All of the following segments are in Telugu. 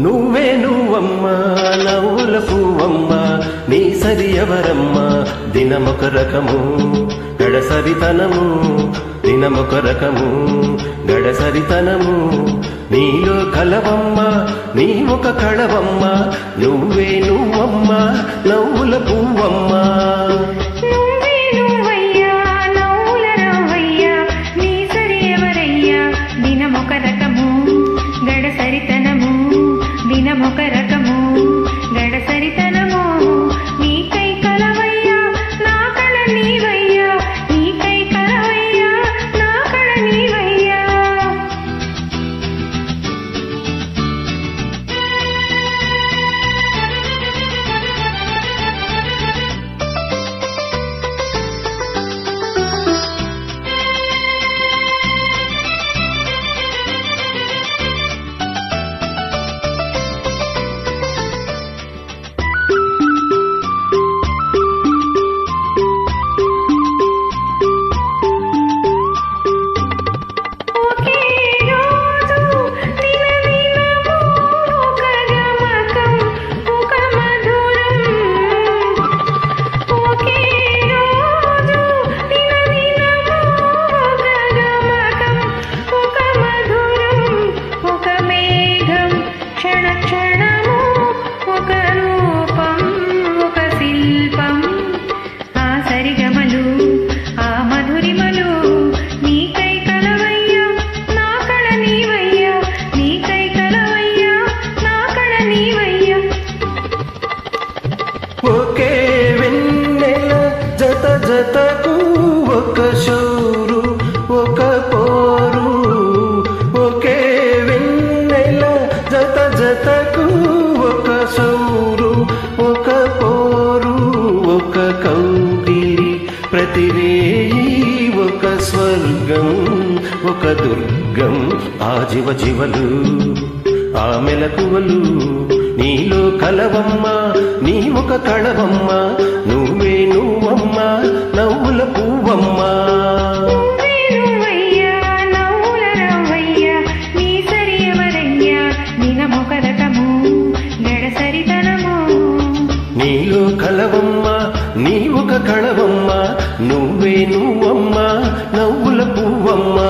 నువ్వే నువ్వమ్మా నవ్వుల పువ్వమ్మా నీ సరి ఎవరమ్మా దినమొక రకము గడసరితనము దినమొక రకము గడసరితనము. నీలో కలవమ్మా నీ ఒక కళవమ్మా నువ్వే నువ్వమ్మా నవ్వుల పువ్వమ్మా. క్షణము ఒక రూపం ఒక శిల్పం. ఆ సరిగమలు ఆ మధురిమలు నీకై కలవయ్యా నా కళ నీవయ్యా నీకై కలవయ్యా నా కళ నీవయ్యా. ఒకే వెన్నెల జత జతకు ప్రతిరేయి ఒక స్వర్గం ఒక దుర్గం ఆ జీవ జీవలు ఆ మెలకువలు నీలో కలవమ్మ నీ ఒక కళవమ్మ నువ్వే నువ్వమ్మ నవ్వుల పువ్వమ్మా. నీలో కలవమ్మ నీ ఒక కళవమ్మ నువ్వే నువ్వమ్మ నవ్వుల పువ్వమ్మా.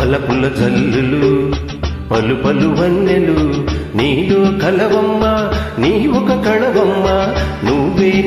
వలపుల జల్లులు పలు పలు వన్నెలు. నీలో కలవమ్మ నీ ఒక కళవమ్మ నువ్వే